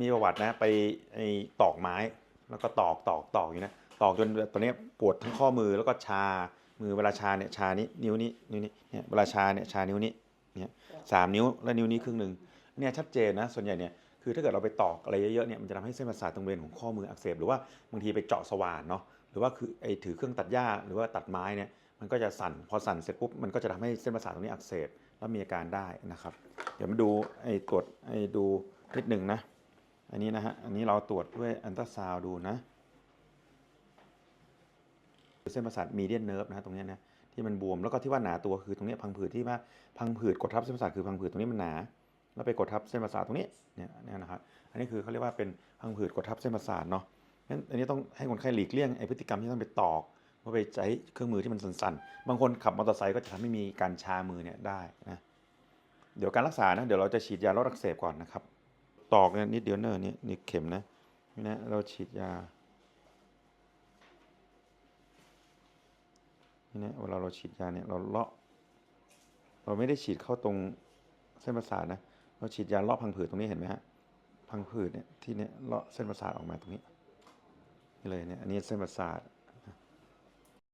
มีประวัตินะไปไอ้ตอกไม้ แล้วก็ตอกตอกตอกอยู่นะตอกจนตอนนี้ปวดทั้งข้อมือแล้วก็ชามือเวลาชาเนี่ยชานี้นิ้วนี้นิ้วนี้เนี่ยเวลาชาเนี่ยชานิ้วนี้เนี่ยสามนิ้วแล้วนิ้วนี้ครึ่งหนึ่งเนี่ยชัดเจนนะส่วนใหญ่เนี่ยคือถ้าเกิดเราไปตอกอะไรเยอะๆเนี่ยมันจะทำให้เส้นประสาทตรงบริเวณของข้อมืออักเสบหรือว่าบางทีไปเจาะสว่านเนาะหรือว่าคือไอ้ถือเครื่องตัดหญ้าหรือว่าตัดไม้เนี่ยมันก็จะสั่นพอสั่นเสร็จปุ๊บมันก็จะทำให้เส้นประสาทตรงนี้อักเสบแล้วมีอาการได้นะครับ เดี๋ยวมาดูไอ้ตรวจไอ้ดูนิดหนึ่งนะ อันนี้นะฮะ อันนี้เราตรวจด้วยอันตราซาวดูนะ เส้นประสาทมีเดียนเนิร์ฟนะฮะตรงนี้นะ ที่มันบวม แล้วก็ที่ว่าหนาตัวคือตรงนี้พังผืดที่ว่าพังผืดกดทับเส้นประสาทคือพังผืดตรงนี้มันหนา แล้วไปกดทับเส้นประสาทตรงนี้ เนี่ยนี่นะครับ อันนี้คือเขาเรียกว่าเป็นพังผืดกดทับเส้นประสาทเนาะงั้นอันนี้ต้องให้คนไข้หลีกเลี่ยงไอพฤติกรรมที่ต้องไปตอกว่าไปใช้เครื่องมือที่มันสั่นๆ บางคนขับมอเตอร์ไซค์ก็จะทำให้มีการชามือเนี่ยได้นะ เดี๋ยวการรักษานะ เดี๋ยวเราจะฉีดยาลดอักเสบก่อนนะครับ ตอกเนี่ยนิดเดียวเนอะนี่นี่เข็มนะนี่นะเราฉีดยานี่นะเวลาเราฉีดยาเนี่ยเราเลาะ เราไม่ได้ฉีดเข้าตรงเส้นประสาทนะ เราฉีดยาเลาะพังผืดตรงนี้เห็นไหมฮะ พังผืดเนี่ยที่เนี่ยเลาะเส้นประสาทออกมาตรงนี้นี่เลยเนี่ย อันนี้เส้นประสาท